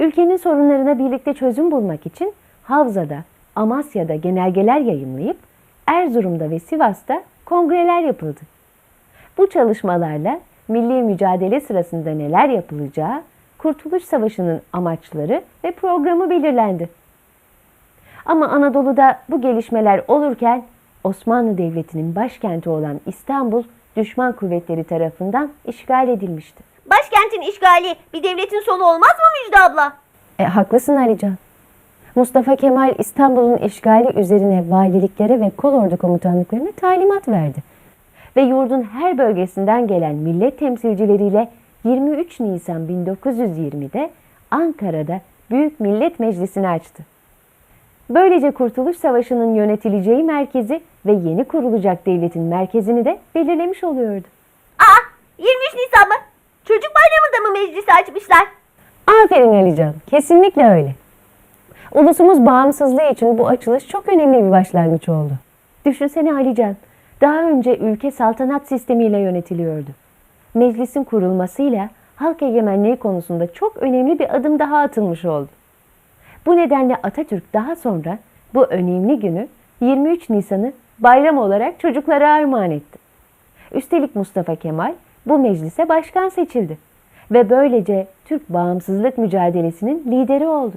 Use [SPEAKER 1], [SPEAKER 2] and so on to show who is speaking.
[SPEAKER 1] Ülkenin sorunlarına birlikte çözüm bulmak için Havza'da, Amasya'da genelgeler yayınlayıp Erzurum'da ve Sivas'ta kongreler yapıldı. Bu çalışmalarla milli mücadele sırasında neler yapılacağı, Kurtuluş Savaşı'nın amaçları ve programı belirlendi. Ama Anadolu'da bu gelişmeler olurken Osmanlı Devleti'nin başkenti olan İstanbul düşman kuvvetleri tarafından işgal edilmişti.
[SPEAKER 2] Başkentin işgali bir devletin sonu olmaz mı Müjde abla?
[SPEAKER 1] E, haklısın Alican. Mustafa Kemal İstanbul'un işgali üzerine valiliklere ve kolordu komutanlıklarına talimat verdi. Ve yurdun her bölgesinden gelen millet temsilcileriyle 23 Nisan 1920'de Ankara'da Büyük Millet Meclisi'ni açtı. Böylece Kurtuluş Savaşı'nın yönetileceği merkezi ve yeni kurulacak devletin merkezini de belirlemiş oluyordu.
[SPEAKER 2] Aa 23 Nisan mı? Çocuk meclisi açmışlar?
[SPEAKER 1] Aferin Alican. Kesinlikle öyle. Ulusumuz bağımsızlığı için bu açılış çok önemli bir başlangıç oldu. Düşünsene Alican. Daha önce ülke saltanat sistemiyle yönetiliyordu. Meclisin kurulmasıyla halk egemenliği konusunda çok önemli bir adım daha atılmış oldu. Bu nedenle Atatürk daha sonra bu önemli günü 23 Nisan'ı bayram olarak çocuklara armağan etti. Üstelik Mustafa Kemal bu meclise başkan seçildi ve böylece Türk bağımsızlık mücadelesinin lideri oldu.